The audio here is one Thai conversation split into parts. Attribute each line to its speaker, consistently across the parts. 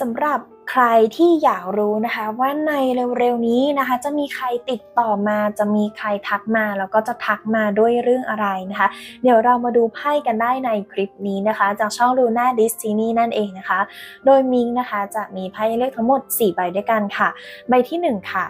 Speaker 1: สำหรับใครที่อยากรู้นะคะ ว่าในเร็วๆนี้นะคะ จะมีใครติดต่อมาจะมีใครทักมาแล้วก็จะทักมาด้วยเรื่องอะไรนะคะ เดี๋ยวเรามาดูไพ่กันได้ในคลิปนี้นะคะ จากช่องลูน่าดิสซินีนั่นเองนะคะ โดยมิงนะคะจะมีไพ่เลือกทั้งหมด 4 ใบด้วยกันค่ะ ใบทีหนึ่1 ค่ะ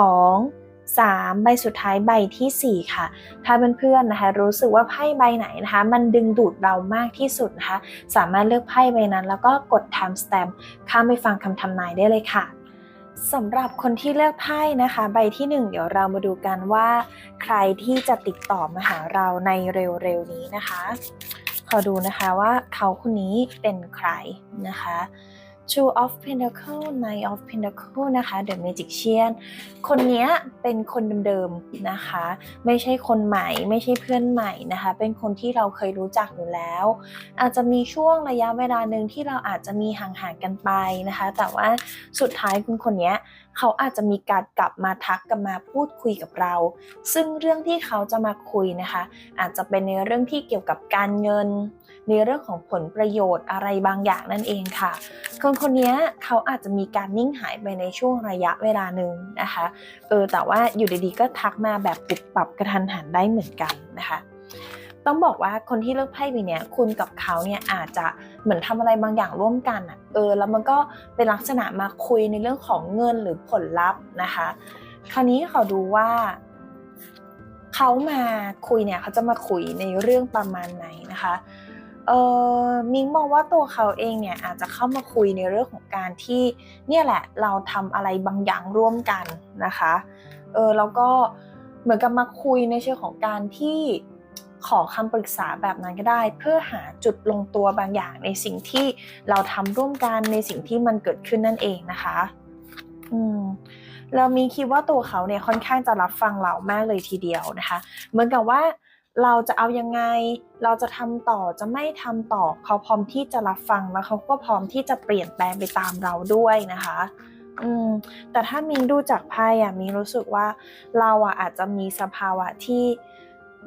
Speaker 1: 2 3 ใบสุดท้ายใบทีสี่ 4 ค่ะ ถ้าเพื่อนๆนะคะ รู้สึกว่าไพ่ใบไหนนะคะ มันดึงดูดเรามากที่สุดนะคะ สามารถเลือกไพ่ใบนั้น แล้วก็กด time stamp ข้ามไปฟังคำทำนายได้เลยค่ะสำหรับคนที่เลือกไพ่นะคะ ใบที่หนึ่งเดี๋ยวเรามาดูกันว่า ใครที่จะติดต่อมาหาเราในเร็วๆนี้นะคะ ขอดูนะคะว่าเขาคนนี้เป็นใครนะคะ Two of Pentacle Knight of Pentacle นะคะ The Magician คนนี้เป็นคนเดิมๆนะคะ ไม่ใช่คนใหม่ ไม่ใช่เพื่อนใหม่นะคะ เป็นคนที่เราเคยรู้จักอยู่แล้ว อาจจะมีช่วงระยะเวลาหนึ่งที่เราอาจจะมีห่างๆกันไปนะคะ แต่ว่าสุดท้ายคุณคนนี้เขาอาจจะมีการกลับมาทักกลับมาพูดคุยกับเรา ซึ่งเรื่องที่เขาจะมาคุยนะคะ อาจจะเป็นในเรื่องที่เกี่ยวกับการเงิน ในเรื่องของผลประโยชน์อะไรบางอย่างนั่นเองค่ะ คนคนนี้เขาอาจจะมีการนิ่งหายไปในช่วงระยะเวลาหนึ่งนะคะเออแต่ว่าอยู่ดีๆก็ทักมาแบบปุบปรับกระทันหันได้เหมือนกันนะคะต้องบอกว่าคนที่เลือกไพ่ใบเนี้ยคุณกับเขาเนี่ยอาจจะเหมือนทำอะไรบางอย่างร่วมกันอะเออแล้วมันก็เป็นลักษณะมาคุยในเรื่องของเงินหรือผลลัพธ์นะคะ คราวนี้เขาดูว่าเขามาคุยเนี่ยเขาจะมาคุยในเรื่องประมาณไหนนะคะ เออมิงมองว่าตัวเขาเองเนี่ยอาจจะเข้ามาคุยในเรื่องของการที่เนี่ยแหละเราทำอะไรบางอย่างร่วมกันนะคะเออแล้วก็เหมือนกับมาคุยในเชิงของการที่ขอคำปรึกษาแบบนั้นก็ได้ เพื่อหาจุดลงตัวบางอย่างในสิ่งที่เราทำร่วมกันในสิ่งที่มันเกิดขึ้นนั่นเองนะคะอืมเรามีคิดว่าตัวเขาเนี่ยค่อนข้างจะรับฟังเรามากเลยทีเดียวนะคะ เหมือนกับว่า เราจะเอายังไง เราจะทำต่อจะไม่ทำต่อ เขาพร้อมที่จะรับฟังแล้วเขาก็พร้อมที่จะเปลี่ยนแปลงไปตามเราด้วยนะคะอืมแต่ถ้ามิงดูจากไพ่อะมิงรู้สึกว่าเราอะอาจจะมีสภาวะที่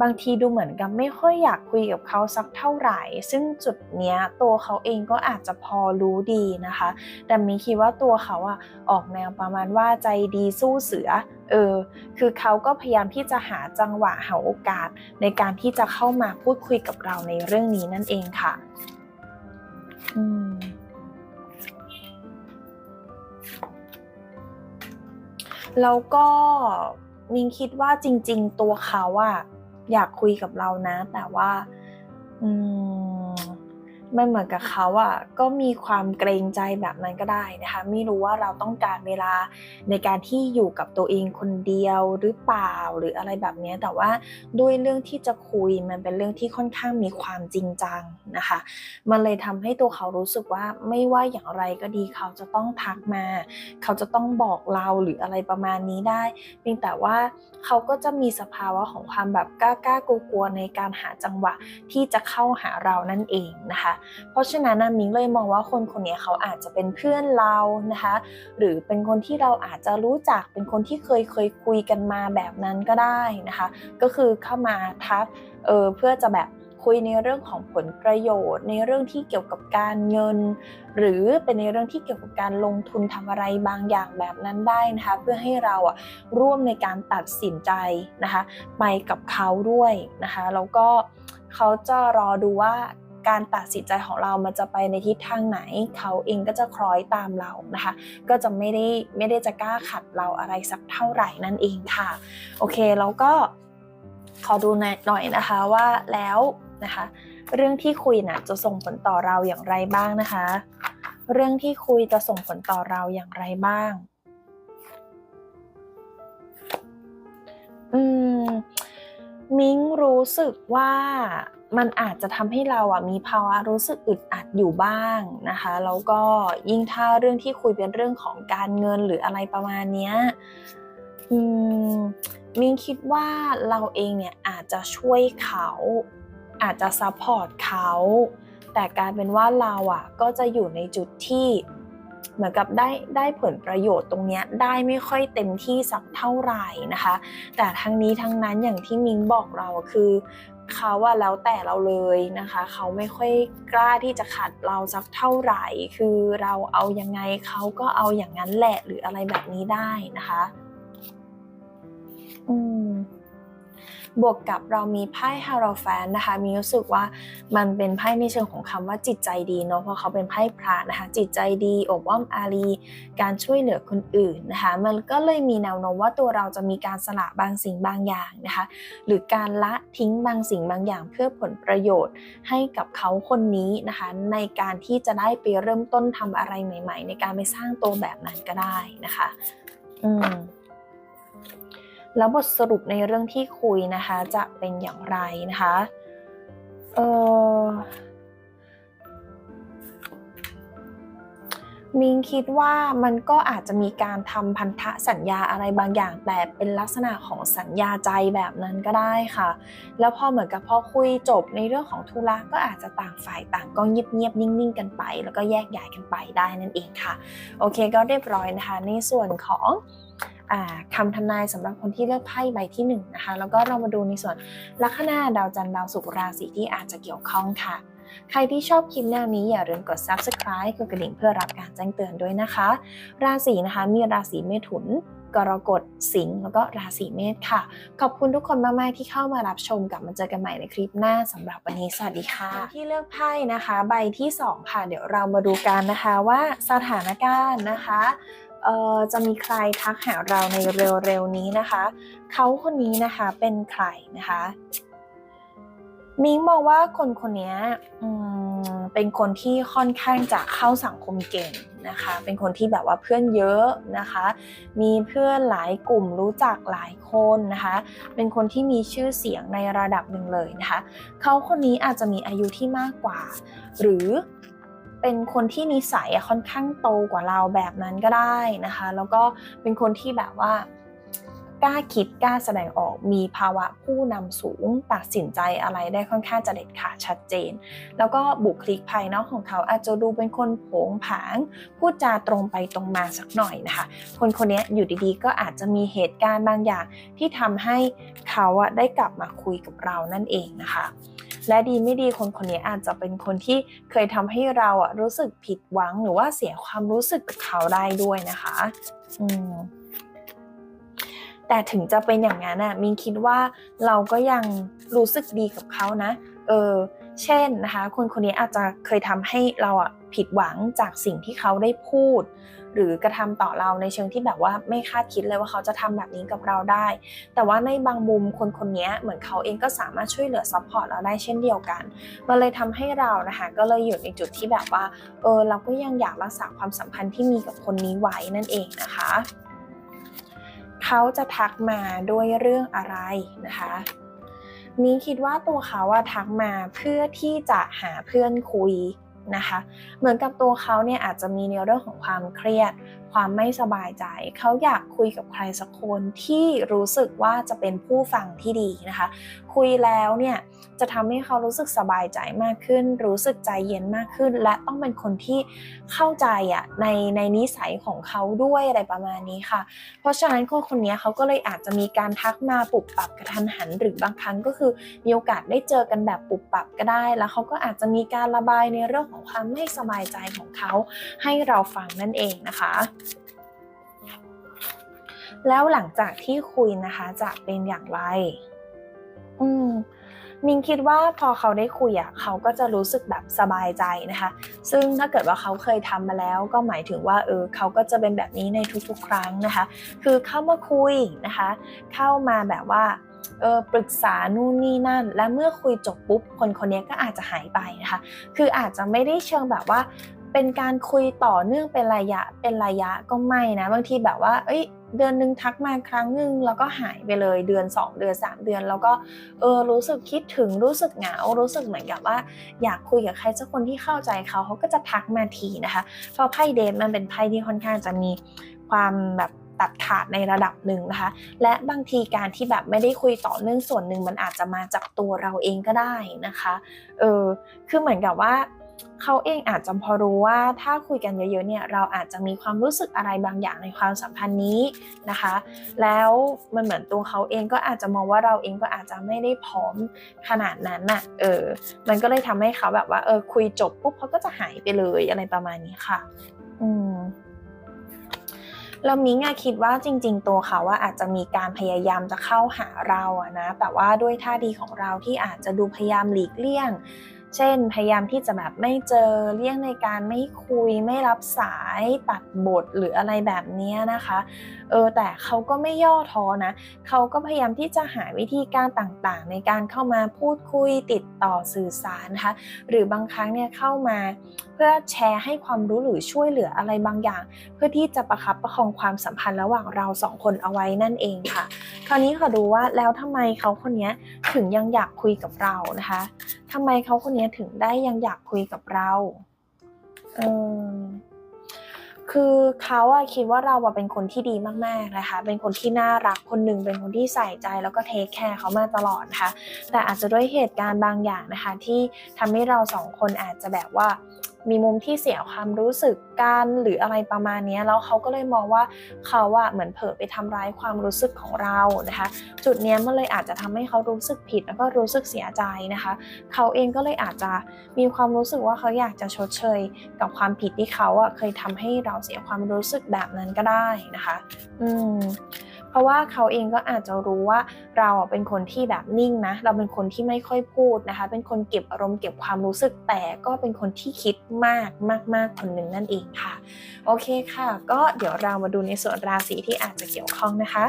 Speaker 1: บางทีดูเหมือนกับไม่ค่อยอยากคุยกับเขาสักเท่าไหร่ ซึ่งจุดเนี้ยตัวเขาเองก็อาจจะพอรู้ดีนะคะ แต่มิงคิดว่าตัวเขาอะออกแนวประมาณว่าใจดีสู้เสือ เออ คือเขาก็พยายามที่จะหาจังหวะหาโอกาส ในการที่จะเข้ามาพูดคุยกับเราในเรื่องนี้นั่นเองค่ะ อืมแล้วก็มิงคิดว่าจริง ๆ ตัวเขาอะ อยากคุยกับเรานะ แต่ว่า อืม มันเหมือนกับเขาอะก็มีความเกรงใจแบบนั้นก็ได้นะคะ ไม่รู้ว่าเราต้องการเวลาในการที่อยู่กับตัวเองคนเดียวหรือเปล่าหรืออะไรแบบนี้แต่ว่าด้วยเรื่องที่จะคุยมันเป็นเรื่องที่ค่อนข้างมีความจริงจังนะคะ มันเลยทำให้ตัวเขารู้สึกว่าไม่ว่าอย่างไรก็ดีเขาจะต้องทักมา เขาจะต้องบอกเราหรืออะไรประมาณนี้ได้ เพียงแต่ว่าเขาก็จะมีสภาวะของความแบบกล้ากล้ากลัวในการหาจังหวะที่จะเข้าหาเรานั่นเองนะคะเพราะฉะนั้นนะมิงเลยมองว่าคนคนนี้เขาอาจจะเป็นเพื่อนเรานะคะ หรือเป็นคนที่เราอาจจะรู้จักเป็นคนที่เคยเคยคุยกันมาแบบนั้นก็ได้นะคะ ก็คือเข้ามาทักเออเพื่อจะแบบคุยในเรื่องของผลประโยชน์ ในเรื่องที่เกี่ยวกับการเงิน หรือเป็นในเรื่องที่เกี่ยวกับการลงทุนทำอะไรบางอย่างแบบนั้นได้นะคะเพื่อให้เราอะร่วมในการตัดสินใจนะคะไปกับเขาด้วยนะคะแล้วก็เขาจะรอดูว่า การตัดสินใจของเรามันจะไปในทิศทางไหน เขาเองก็จะคล้อยตามเรานะคะ ก็จะไม่ได้ไม่ได้จะกล้าขัดเราอะไรสักเท่าไหร่นั่นเองค่ะ โอเคแล้วก็ขอดูหน่อยนะคะว่าแล้วนะคะ เรื่องที่คุยน่ะจะส่งผลต่อเราอย่างไรบ้างนะคะ เรื่องที่คุยจะส่งผลต่อเราอย่างไรบ้าง อืม มิ้งรู้สึกว่า มันอาจจะทำให้เราอะมีภาวะรู้สึกอึดอัดอยู่บ้างนะคะแล้วก็ยิ่งถ้าเรื่องที่คุยเป็นเรื่องของการเงินหรืออะไรประมาณเนี้ยมิ้งคิดว่าเราเองเนี่ยอาจจะช่วยเขาอาจจะซัพพอร์ตเขาแต่กลายเป็นว่าเราอะก็จะอยู่ในจุดที่เหมือนกับได้ได้ผลประโยชน์ตรงเนี้ยได้ไม่ค่อยเต็มที่สักเท่าไหร่นะคะ แต่ทั้งนี้ทั้งนั้นอย่างที่มิงบอกเราคือ เขาว่าแล้วแต่เราเลยนะคะ เขาไม่ค่อยกล้าที่จะขัดเราสักเท่าไหร่ คือเราเอายังไงเขาก็เอาอย่างนั้นแหละหรืออะไรแบบนี้ได้นะคะ อืม บวกกับเรามีไพ่ฮาโรแฟนนะคะมีรู้สึกว่ามันเป็นไพ่ในเชิงของคำว่าจิตใจดีเนาะเพราะเขาเป็นไพ่พระนะคะจิตใจดีอบอ้อมอารีการช่วยเหลือคนอื่นนะคะมันก็เลยมีแนวโน้มว่าตัวเราจะมีการสละบางสิ่งบางอย่างนะคะหรือการละทิ้งบางสิ่งบางอย่าง เพื่อผลประโยชน์ให้กับเขาคนนี้นะคะในการที่จะได้ไปเริ่มต้นทำอะไรใหม่ ๆ ในการไปสร้างตัวแบบนั้นก็ได้นะคะ อืม แล้วบทสรุปในเรื่องที่คุยนะคะจะเป็นอย่างไรนะคะเออมิงคิดว่ามันก็อาจจะมีการทำพันธะสัญญาอะไรบางอย่าง แต่เป็นลักษณะของสัญญาใจแบบนั้นก็ได้ค่ะ แล้วพอเหมือนกับพอคุยจบในเรื่องของธุระก็อาจจะต่างฝ่ายต่างก็เงียบๆนิ่งๆ กันไป แล้วก็แยกย้ายกันไปได้นั่นเองค่ะ โอเคก็เรียบร้อยนะคะในส่วนของ คำทำนายสำหรับคนที่เลือกไพ่ใบที่1นนะคะแล้วก็เรามาดูในส่วนลัคนาดาวจันทร์ดาวศุกร์ราศีที่อาจจะเกี่ยวข้องค่ะ ใครที่ชอบคลิปแนวนี้อย่าลืมกด subscribe กดกระดิ่งเพื่อรับการแจ้งเตือนด้วยนะคะ ราศีนะคะมีราศีเมถุนกรกฎสิงห์แล้วก็ราศีเมษค่ะ ขอบคุณทุกคนมาก ๆ ที่เข้ามารับชมกลับมาเจอกันใหม่ในคลิปหน้าสำหรับวันนี้สวัสดีค่ะ ที่เลือกไพ่นะคะ ใบที่ 2 ค่ะ เดี๋ยวเรามาดูกันนะคะว่าสถานการณ์นะคะ เอ่อจะมีใครทักหาเราในเร็วๆนี้นะคะ เขาคนนี้นะคะเป็นใครนะคะ มิงบอกว่าคนคนนี้เป็นคนที่ค่อนข้างจะเข้าสังคมเก่งนะคะ เป็นคนที่แบบว่าเพื่อนเยอะนะคะ มีเพื่อนหลายกลุ่มรู้จักหลายคนนะคะ เป็นคนที่มีชื่อเสียงในระดับหนึ่งเลยนะคะ เขาคนนี้อาจจะมีอายุที่มากกว่า หรือ เป็นคนที่นิสัยค่อนข้างโตกว่าเราแบบนั้นก็ได้นะคะ แล้วก็เป็นคนที่แบบว่ากล้าคิดกล้าแสดงออกมีภาวะผู้นำสูงตัดสินใจอะไรได้ค่อนข้างจะเด็ดขาดชัดเจน แล้วก็บุคลิกภายนอกของเขาอาจจะดูเป็นคนโผงผางพูดจาตรงไปตรงมาสักหน่อยนะคะ คนคนนี้อยู่ดีๆ ก็อาจจะมีเหตุการณ์บางอย่างที่ทำให้เขาได้กลับมาคุยกับเรานั่นเองนะคะ และดีไม่ดีคนคนนี้อาจจะเป็นคนที่เคยทำให้เราอะรู้สึกผิดหวังหรือว่าเสียความรู้สึกกับเขาได้ด้วยนะคะอืมแต่ถึงจะเป็นอย่างนั้นน่ะมินคิดว่าเราก็ยังรู้สึกดีกับเขานะ เออ เช่นนะคะคนคนนี้อาจจะเคยทำให้เราอะผิดหวังจากสิ่งที่เขาได้พูด หรือกระทำต่อเราในเชิงที่แบบว่าไม่คาดคิดเลยว่าเขาจะทำแบบนี้กับเราได้ แต่ว่าในบางมุมคนคนนี้เหมือนเขาเองก็สามารถช่วยเหลือซัพพอร์ตเราได้เช่นเดียวกันมันเลยทำให้เรานะคะก็เลยอยู่ในจุดที่แบบว่าเออเราก็ยังอยากรักษาความสัมพันธ์ที่มีกับคนนี้ไว้นั่นเองนะคะ เขาจะทักมาด้วยเรื่องอะไรนะคะ มีคิดว่าตัวเขาอะทักมาเพื่อที่จะหาเพื่อนคุยนะคะ เหมือนกับตัวเขาเนี่ยอาจจะมีในเรื่องของความเครียด ความไม่สบายใจ เขาอยากคุยกับใครสักคนที่รู้สึกว่าจะเป็นผู้ฟังที่ดีนะคะ คุยแล้วเนี่ยจะทำให้เขารู้สึกสบายใจมากขึ้น รู้สึกใจเย็นมากขึ้น และต้องเป็นคนที่เข้าใจอะในในนิสัยของเขาด้วยอะไรประมาณนี้ค่ะ เพราะฉะนั้นคนคนนี้เขาก็เลยอาจจะมีการทักมาปุบปับกระทันหัน หรือบางครั้งก็คือมีโอกาสได้เจอกันแบบปุบปับก็ได้ แล้วเขาก็อาจจะมีการระบายในเรื่องของความไม่สบายใจของเขาให้เราฟังนั่นเองนะคะ แล้วหลังจากที่คุยนะคะจะเป็นอย่างไร อืมมินคิดว่าพอเขาได้คุยอะเขาก็จะรู้สึกแบบสบายใจนะคะ ซึ่งถ้าเกิดว่าเขาเคยทำมาแล้ว ก็หมายถึงว่าเออเขาก็จะเป็นแบบนี้ในทุกๆ ครั้งนะคะ คือเข้ามาคุยนะคะ เข้ามาแบบว่าเออปรึกษานู่นนี่นั่น และเมื่อคุยจบปุ๊บคนคนนี้ก็อาจจะหายไปนะคะ คืออาจจะไม่ได้เชิงแบบว่าเป็นการคุยต่อเนื่องเป็นระยะเป็นระยะก็ไม่นะบางทีแบบว่า เอ้ย เดือนหนึ่งทักมาครั้งหนึ่งแล้วก็หายไปเลยเดือน 2 เดือน 3 เดือน แล้วก็เออรู้สึกคิดถึงรู้สึกเหงารู้สึกเหมือนกับว่า อยากคุยกับใครสักคนที่เข้าใจเขาเขาก็จะทักมาทีนะคะเพราะไพ่เดฟมันเป็นไพ่ที่ค่อนข้างจะมีความแบบตัดขาดในระดับหนึ่งนะคะ และบางทีการที่แบบไม่ได้คุยต่อเนื่องส่วนหนึ่งมันอาจจะมาจากตัวเราเองก็ได้นะคะ เออ คือเหมือนกับว่า เขาเองอาจจะพอรู้ว่าถ้าคุยกันเยอะๆเนี่ยเราอาจจะมีความรู้สึกอะไรบางอย่างในความสัมพันธ์นี้นะคะ แล้วมันเหมือนตัวเขาเองก็อาจจะมองว่าเราเองก็อาจจะไม่ได้พร้อมขนาดนั้นน่ะเออมันก็เลยทำให้เขาแบบว่าเออคุยจบปุ๊บเขาก็จะหายไปเลยอะไรประมาณนี้ค่ะ อืมแล้วมิงอะคิดว่าจริง ๆ ตัวเขาว่าอาจจะมีการพยายามจะเข้าหาเราอะนะ แต่ว่าด้วยท่าทีของเราที่อาจจะดูพยายามหลีกเลี่ยง เช่น พยายามที่จะแบบไม่เจอเลี่ยงในการไม่คุยไม่รับสายตัดบทหรืออะไรแบบนี้นะคะเออแต่เขาก็ไม่ย่อท้อนะเขาก็พยายามที่จะหาวิธีการต่างๆ ในการเข้ามาพูดคุยติดต่อสื่อสารนะคะหรือบางครั้งเนี่ยเข้ามาเพื่อแชร์ให้ความรู้หรือช่วยเหลืออะไรบางอย่าง เพื่อที่จะประคับประคองความสัมพันธ์ระหว่างเราสองคนเอาไว้นั่นเองค่ะ คราวนี้ขอดูว่าแล้วทำไมเขาคนนี้ถึงยังอยากคุยกับเรานะคะ ทำไมเขาคนนี้ถึงได้ยังอยากคุยกับเราเออคือเขาอะคิดว่าเราอะเป็นคนที่ดีมากๆนะคะ เป็นคนที่น่ารักคนหนึ่ง เป็นคนที่ใส่ใจแล้วก็เทคแคร์เขามาตลอดนะคะ แต่อาจจะด้วยเหตุการณ์บางอย่างนะคะ ที่ทำให้เราสองคนอาจจะแบบว่า มีมุมที่เสียความรู้สึกกันหรืออะไรประมาณนี้แล้วเขาก็เลยมองว่าเขาอะเหมือนเผลอไปทำร้ายความรู้สึกของเรานะคะ จุดนี้มันเลยอาจจะทำให้เขารู้สึกผิดแล้วก็รู้สึกเสียใจนะคะ เขาเองก็เลยอาจจะมีความรู้สึกว่าเขาอยากจะชดเชย กับความผิดที่เขาอะเคยทำให้เราเสียความรู้สึกแบบนั้นก็ได้นะคะ อืม เพราะว่าเขาเองก็อาจจะรู้ว่าเราเป็นคนที่แบบนิ่งนะ เราเป็นคนที่ไม่ค่อยพูดนะคะ เป็นคนเก็บอารมณ์เก็บความรู้สึกแต่ก็เป็นคนที่คิดมากมากๆคนหนึ่งนั่นเองค่ะ โอเคค่ะ ก็เดี๋ยวเรามาดูในส่วนราศีที่อาจจะเกี่ยวข้องนะคะ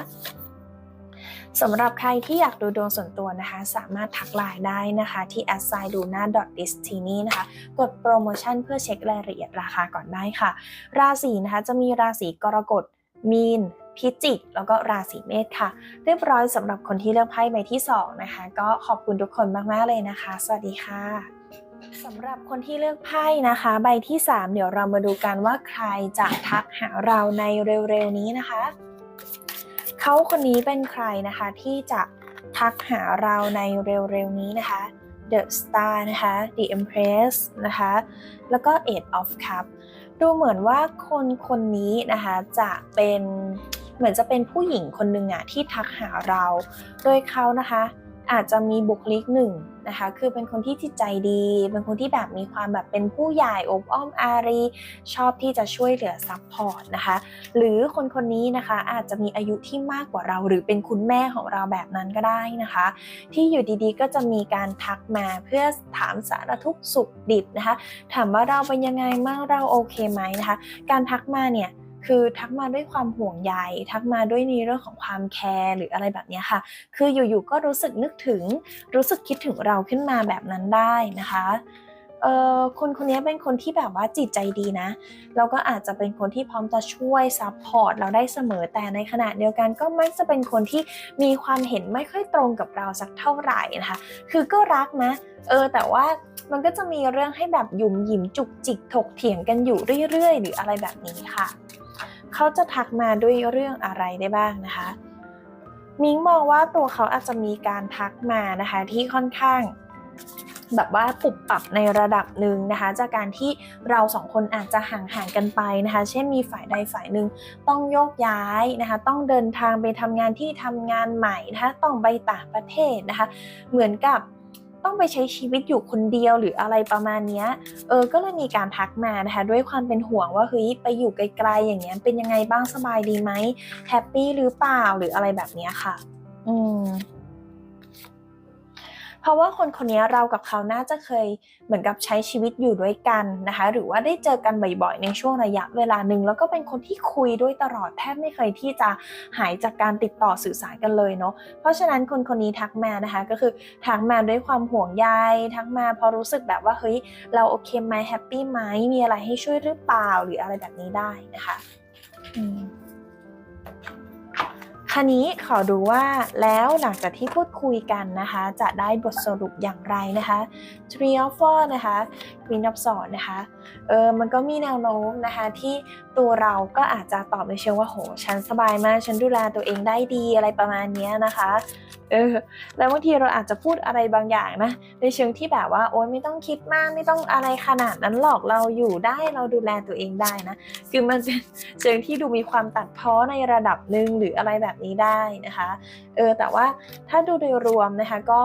Speaker 1: สำหรับใครที่อยากดูดวงส่วนตัวนะคะ สามารถทักไลน์ได้นะคะ ที่ a s i d u n a d i s t i n y นะคะ กดโปรโมชั่นเพื่อเช็ครายละเอียดราคาก่อนได้ค่ะ ราศีนะคะจะมีราศีกรกฎมีน พิจิก แล้วก็ราศีเมษค่ะ เรียบร้อยสำหรับคนที่เลือกไพ่ใบที่ 2 นะคะ ก็ขอบคุณทุกคนมาก ๆ เลยนะคะ สวัสดีค่ะสำหรับคนที่เลือกไพ่นะคะ ใบที่ 3 เดี๋ยวเรามาดูกันว่าใครจะทักหาเราในเร็วๆนี้นะคะ เขาคนนี้เป็นใครนะคะที่จะทักหาเราในเร็วๆนี้นะคะ The Star นะคะ The Empress นะคะ แล้วก็ Eight of Cup ดูเหมือนว่าคนคนนี้นะคะจะเป็น เหมือนจะเป็นผู้หญิงคนหนึ่งอะที่ทักหาเรา โดยเขานะคะอาจจะมีบุคลิกหนึ่งนะคะคือเป็นคนที่จิตใจดี เป็นคนที่แบบมีความแบบเป็นผู้ใหญ่อบอ้อมอารี ชอบที่จะช่วยเหลือซัพพอร์ตนะคะหรือคนคนนี้นะคะอาจจะมีอายุที่มากกว่าเรา หรือเป็นคุณแม่ของเราแบบนั้นก็ได้นะคะ ที่อยู่ดีๆก็จะมีการทักมาเพื่อถามสารทุกข์สุขดิบนะคะถามว่าเราเป็นยังไงบ้างเราโอเคไหมนะคะการทักมาเนี่ย คือทักมาด้วยความห่วงใยทักมาด้วยในเรื่องของความแคร์หรืออะไรแบบนี้ค่ะ คืออยู่ๆก็รู้สึกนึกถึง รู้สึกคิดถึงเราขึ้นมาแบบนั้นได้นะคะเอ่อคนคนนี้เป็นคนที่แบบว่าจิตใจดีนะ แล้วก็อาจจะเป็นคนที่พร้อมจะช่วยซัพพอร์ตเราได้เสมอแต่ในขณะเดียวกันก็มักจะเป็นคนที่มีความเห็นไม่ค่อยตรงกับเราสักเท่าไหร่นะคะ คือก็รักนะเออแต่ว่ามันก็จะมีเรื่องให้แบบหยุมหยิมจุกจิกถกเถียงกันอยู่เรื่อยๆ หรืออะไรแบบนี้ค่ะ เขาจะทักมาด้วยเรื่องอะไรได้บ้างนะคะ มิงมองว่าตัวเขาอาจจะมีการทักมานะคะที่ค่อนข้างแบบว่าปรับปรับในระดับหนึ่งนะคะ จากการที่เราสองคนอาจจะห่างห่างกันไปนะคะ เช่นมีฝ่ายใดฝ่ายหนึ่งต้องโยกย้ายนะคะ ต้องเดินทางไปทำงานที่ทำงานใหม่นะคะต้องไปต่างประเทศนะคะ เหมือนกับ ต้องไปใช้ชีวิตอยู่คนเดียวหรืออะไรประมาณนี้เออก็เลยมีการทักมานะคะด้วยความเป็นห่วงว่าเฮ้ยไปอยู่ไกลๆอย่างเงี้ยเป็นยังไงบ้างสบายดีไหมแฮปปี้หรือเปล่าหรืออะไรแบบนี้ค่ะ อืม เพราะว่าคนคนนี้เรากับเขาน่าจะเคยเหมือนกับใช้ชีวิตอยู่ด้วยกันนะคะ หรือว่าได้เจอกันบ่อยๆ ในช่วงระยะเวลาหนึ่งแล้วก็เป็นคนที่คุยด้วยตลอดแทบไม่เคยที่จะหายจากการติดต่อสื่อสารกันเลยเนาะเพราะฉะนั้นคนคนนี้ทักมานะคะก็คือทักมาด้วยความห่วงใยทักมาพอรู้สึกแบบว่าเฮ้ยเราโอเคไหมแฮปปี้ไหมมีอะไรให้ช่วยหรือเปล่าหรืออะไรแบบนี้ได้นะคะ อืม คราวนี้ขอดูว่าแล้วหลังจากที่พูดคุยกันนะคะ จะได้บทสรุปอย่างไรนะคะ Tree of Four นะคะ Queen of Swords นะคะเออมันก็มีแนวโน้มนะคะที่ตัวเราก็อาจจะตอบในเชิงว่าโห ฉันสบายมาก ฉันดูแลตัวเองได้ดีอะไรประมาณนี้นะคะ เออแล้วบางทีเราอาจจะพูดอะไรบางอย่างนะ ในเชิงที่แบบว่าโอ๊ยไม่ต้องคิดมากไม่ต้องอะไรขนาดนั้นหรอกเราอยู่ได้เราดูแลตัวเองได้นะ คือมันเป็นเชิงที่ดูมีความตัดพ้อในระดับหนึ่งหรืออะไรแบบนี้ได้นะคะ เออแต่ว่าถ้าดูโดยรวมนะคะก็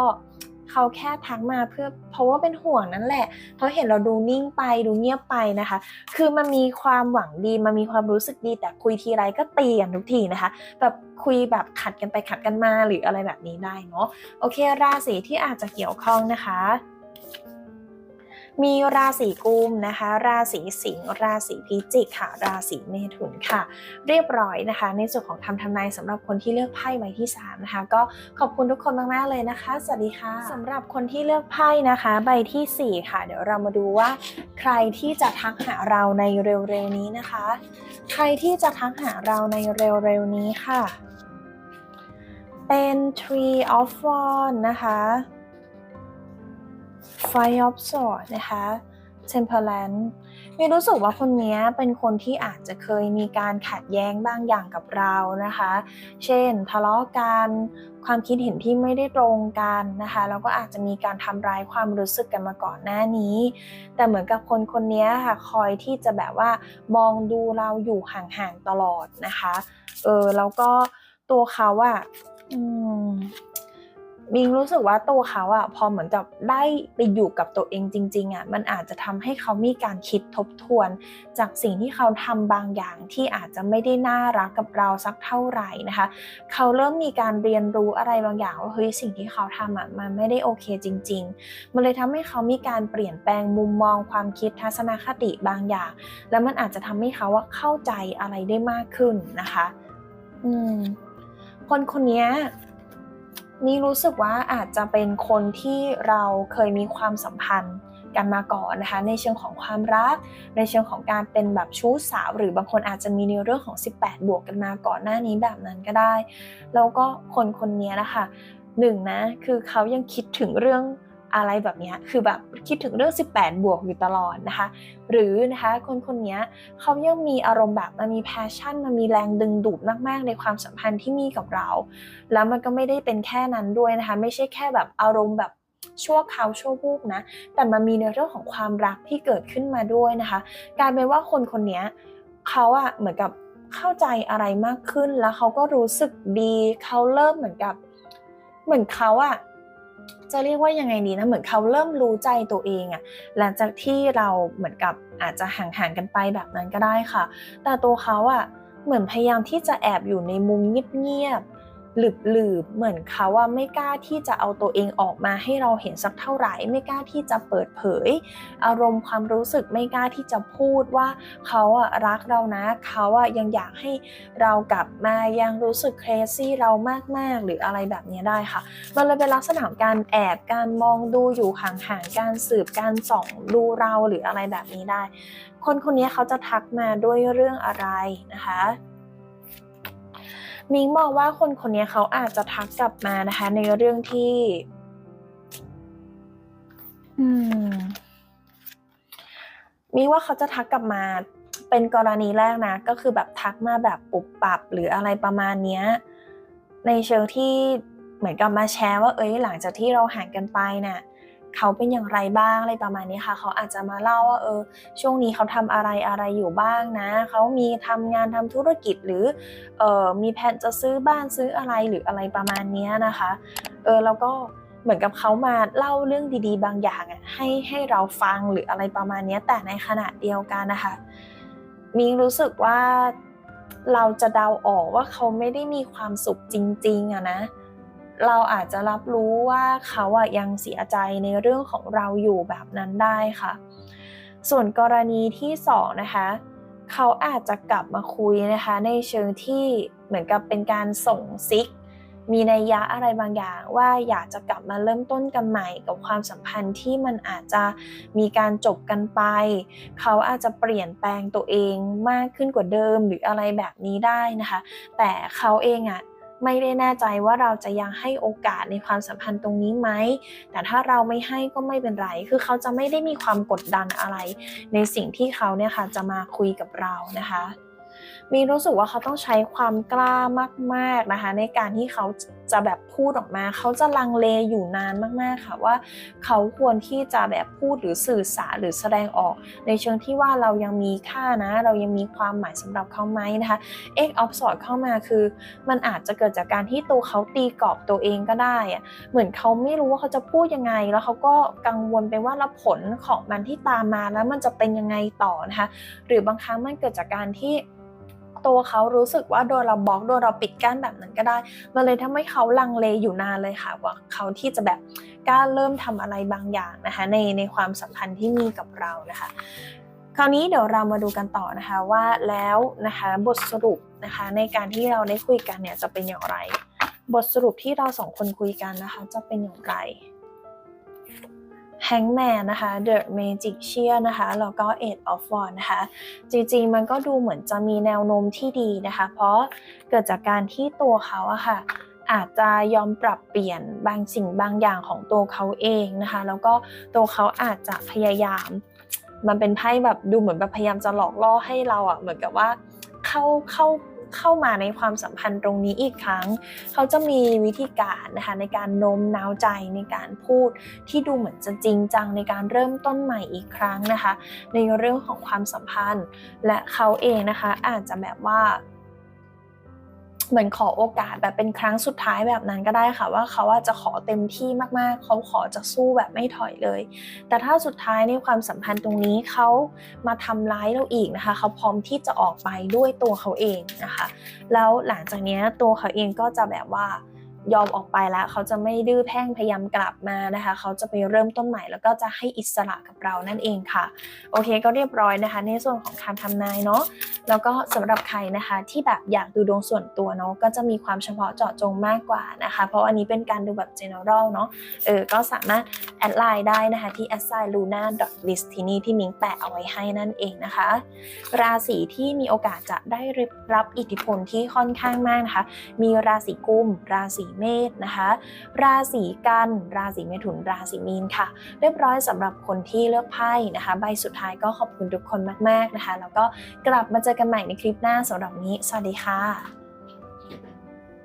Speaker 1: เขาแค่ทักมาเพื่อเพราะว่าเป็นห่วงนั่นแหละเขาเห็นเราดูนิ่งไปดูเงียบไปนะคะ คือมันมีความหวังดีมันมีความรู้สึกดี แต่คุยทีไรก็ตีกันทุกทีนะคะแบบคุยแบบขัดกันไปขัดกันมาหรืออะไรแบบนี้ได้เนาะโอเค ราศีที่อาจจะเกี่ยวข้องนะคะ มีราศีกุมนะคะ ราศีสิงห์ราศีพิจิกค่ะ ราศีเมถุนค่ะ เรียบร้อยนะคะ ในส่วนของคำทำนายสำหรับคนที่เลือกไพ่ใบที่ 3 นะคะ ก็ขอบคุณทุกคนมากๆเลยนะคะ สวัสดีค่ะสำหรับคนที่เลือกไพ่นะคะ ใบทีสี่4 ค่ะ เดี๋ยวเรามาดูว่า ใครที่จะทักหาเราในเร็วๆนี้นะคะ ใครที่จะทักหาเราในเร็วๆนี้ค่ะ เป็น Tree of Wands นะคะ Five of Swords นะคะ Temperance มีรู้สึกว่าคนนี้เป็นคนที่อาจจะเคยมีการขัดแย้งบางอย่างกับเรานะคะ เช่น ทะเลาะกัน ความคิดเห็นที่ไม่ได้ตรงกันนะคะ แล้วก็อาจจะมีการทำร้ายความรู้สึกกันมาก่อนหน้านี้ แต่เหมือนกับคนคนนี้ค่ะ คอยที่จะแบบว่ามองดูเราอยู่ห่างๆตลอดนะคะ เออ แล้วก็ตัวเขาอะอืม บิงรู้สึกว่าตัวเขาอะพอเหมือนกับได้ไปอยู่กับตัวเองจริงๆอะมันอาจจะทำให้เขามีการคิดทบทวน จากสิ่งที่เขาทำบางอย่างที่อาจจะไม่ได้น่ารักกับเราสักเท่าไหร่นะคะ เขาเริ่มมีการเรียนรู้อะไรบางอย่างว่าเฮ้ยสิ่งที่เขาทำอะมันไม่ได้โอเคจริง ๆ มันเลยทำให้เขามีการเปลี่ยนแปลงมุมมองความคิดทัศนคติบางอย่าง แล้วมันอาจจะทำให้เขาว่าเข้าใจอะไรได้มากขึ้นนะคะ อืมคนคนนี้ นี่รู้สึกว่าอาจจะเป็นคนที่เราเคยมีความสัมพันธ์กันมาก่อนนะคะในเชิงของความรัก ในเชิงของการเป็นแบบชู้สาว หรือบางคนอาจจะมีในเรื่องของ 18 บวกกันมาก่อนหน้านี้แบบนั้นก็ได้ แล้วก็คนคนนี้นะคะหนึ่งนะคือเขายังคิดถึงเรื่อง อะไรแบบนี้คือแบบคิดถึงเรื่อง 18 บวกอยู่ตลอดนะคะ หรือนะคะคนคนนี้เขายังมีอารมณ์แบบมันมีแพชชั่น มันมีแรงดึงดูดมากๆ ในความสัมพันธ์ที่มีกับเรา แล้วมันก็ไม่ได้เป็นแค่นั้นด้วยนะคะ ไม่ใช่แค่แบบอารมณ์แบบชั่วคราวชั่ววูบนะ แต่มันมีในเรื่องของความรักที่เกิดขึ้นมาด้วยนะคะกลายเป็นว่าคนคนนี้เขาอะเหมือนกับเข้าใจอะไรมากขึ้นแล้วเขาก็รู้สึกดีเขาเริ่มเหมือนกับ เหมือนเขาอะ จะเรียกว่ายังไงดีนะเหมือนเขาเริ่มรู้ใจตัวเองอะหลังจากที่เราเหมือนกับอาจจะห่างๆกันไปแบบนั้นก็ได้ค่ะ แต่ตัวเขาอะเหมือนพยายามที่จะแอบอยู่ในมุมเงียบ ๆหลืบๆเหมือนเขาว่าไม่กล้าที่จะเอาตัวเองออกมาให้เราเห็นสักเท่าไหร่ ไม่กล้าที่จะเปิดเผย อารมณ์ความรู้สึกไม่กล้าที่จะพูดว่าเขาอะรักเรานะเขาอะยังอยากให้เรากลับมายังรู้สึกเครซี่เรามาก ๆ หรืออะไรแบบนี้ได้ค่ะ มันเลยเป็นลักษณะการแอบการมองดูอยู่ห่างๆการสืบการส่องดูเราหรืออะไรแบบนี้ได้ คนคนนี้เขาจะทักมาด้วยเรื่องอะไรนะคะ มิงมองว่าคนคนนี้เขาอาจจะทักกลับมานะคะ ในเรื่องที่ อืมมิงว่าเขาจะทักกลับมา เป็นกรณีแรกนะ ก็คือแบบทักมาแบบปุบปับหรืออะไรประมาณเนี้ย ในเชิงที่เหมือนกับมาแชร์ว่า เอ้ย หลังจากที่เราห่างกันไปน่ะ เขาเป็นอย่างไรบ้างอะไรประมาณนี้ค่ะ เขาอาจจะมาเล่าว่าเออช่วงนี้เขาทำอะไรอะไรอยู่บ้างนะ เขามีทำงานทำธุรกิจหรือเออมีแผนจะซื้อบ้านซื้ออะไรหรืออะไรประมาณนี้นะคะเออแล้วก็เหมือนกับเขามาเล่าเรื่องดีๆ บางอย่างอะให้ให้เราฟังหรืออะไรประมาณนี้แต่ในขณะเดียวกันนะคะมิงรู้สึกว่าเราจะเดาออกว่าเขาไม่ได้มีความสุขจริงๆอะนะเเราอาจจะรับรู้ว่าเขาอะยังเสียใจในเรื่องของเราอยู่แบบนั้นได้ค่ะ ส่วนกรณีที่สองนะคะเขาอาจจะกลับมาคุยนะคะ ในเชิงที่เหมือนกับเป็นการส่งซิก มีนัยยะอะไรบางอย่าง ว่าอยากจะกลับมาเริ่มต้นกันใหม่กับความสัมพันธ์ที่มันอาจจะมีการจบกันไป เขาอาจจะเปลี่ยนแปลงตัวเองมากขึ้นกว่าเดิมหรืออะไรแบบนี้ได้นะคะ แต่เขาเองอะ ไม่ได้แน่ใจว่าเราจะยังให้โอกาสในความสัมพันธ์ตรงนี้ไหม แต่ถ้าเราไม่ให้ก็ไม่เป็นไร คือเขาจะไม่ได้มีความกดดันอะไร ในสิ่งที่เขาเนี่ยค่ะจะมาคุยกับเรานะคะ มีรู้สึกว่าเขาต้องใช้ความกล้ามากๆนะคะ ในการที่เขาจะแบบพูดออกมา เขาจะลังเลอยู่นานมากๆค่ะว่าเขาควรที่จะแบบพูดหรือสื่อสารหรือแสดงออก ในเชิงที่ว่าเรายังมีค่านะ เรายังมีความหมายสำหรับเขาไหมนะคะ X of s w o r d เข้ามาคือ มันอาจจะเกิดจากการที่ตัวเขาตีกรอบตัวเองก็ได้อะเหมือนเขาไม่รู้ว่าเขาจะพูดยังไง แล้วเขาก็กังวลไปว่าแล้วผลของมันที่ตามมาแล้วมันจะเป็นยังไงต่อนะคะ หรือบางครั้งมันเกิดจากการที่ ตัวเขารู้สึกว่าโดนเราบล็อกโดนเราปิดกั้นแบบนั้นก็ได้มันเลยทำให้เขาลังเลอยู่นานเลยค่ะว่าเขาที่จะแบบกล้าเริ่มทำอะไรบางอย่างนะคะในในความสัมพันธ์ที่มีกับเรานะคะ คราวนี้เดี๋ยวเรามาดูกันต่อนะคะว่าแล้วนะคะบทสรุปนะคะในการที่เราได้คุยกันเนี่ยจะเป็นอย่างไร บทสรุปที่เราสองคนคุยกันนะคะจะเป็นอย่างไร Hangman นะคะ The Magician นะคะ แล้วก็ Eight of Wands นะคะ จริงๆ มันก็ดูเหมือนจะมีแนวโน้มที่ดีนะคะ เพราะเกิดจากการที่ตัวเขาอะค่ะอาจจะยอมปรับเปลี่ยนบางสิ่งบางอย่างของตัวเขาเองนะคะ แล้วก็ตัวเขาอาจจะพยายาม มันเป็นไพ่แบบดูเหมือนแบบพยายามจะหลอกล่อให้เราอะเหมือนกับว่าเข้าเข้า เข้ามาในความสัมพันธ์ตรงนี้อีกครั้ง เขาจะมีวิธีการนะคะในการโน้มน้าวใจในการพูดที่ดูเหมือนจะจริงจังในการเริ่มต้นใหม่อีกครั้งนะคะ ในเรื่องของความสัมพันธ์ และเขาเองนะคะอาจจะแบบว่า เหมือนขอโอกาสแบบเป็นครั้งสุดท้ายแบบนั้นก็ได้ค่ะว่าเขาว่าจะขอเต็มที่มากๆ เขาขอจะสู้แบบไม่ถอยเลย แต่ถ้าสุดท้ายในความสัมพันธ์ตรงนี้เขามาทำร้ายเราอีกนะคะ เขาพร้อมที่จะออกไปด้วยตัวเขาเองนะคะ แล้วหลังจากนี้ตัวเขาเองก็จะแบบว่า ยอมออกไปแล้ว เขาจะไม่ดื้อแพ่งพยายามกลับมานะคะ เขาจะไปเริ่มต้นใหม่แล้วก็จะให้อิสระกับเรานั่นเองค่ะ โอเคก็เรียบร้อยนะคะ ในส่วนของการทำนายเนาะแล้วก็สำหรับใครนะคะที่แบบอยากดูดวงส่วนตัวเนาะก็จะมีความเฉพาะเจาะจงมากกว่านะคะ เพราะอันนี้เป็นการดูแบบ general เนาะเออก็สามารถแอดไลน์ได้นะคะที่ a s i g n luna list ที่นี่ที่มิงแปะเอาไว้ให้นั่นเองนะคะ ราศีที่มีโอกาสจะได้รับอิทธิพลที่ค่อนข้างมากนะคะ มีราศีกุมราศีเมษนะคะ ราศีกัน ราศีเมถุน ราศีมีนค่ะ เรียบร้อยสำหรับคนที่เลือกไพ่นะคะ ใบสุดท้ายก็ขอบคุณทุกคนมาก ๆนะคะ แล้วก็กลับมาเจอกันใหม่ในคลิปหน้าสำหรับนี้ สวัสดีค่ะ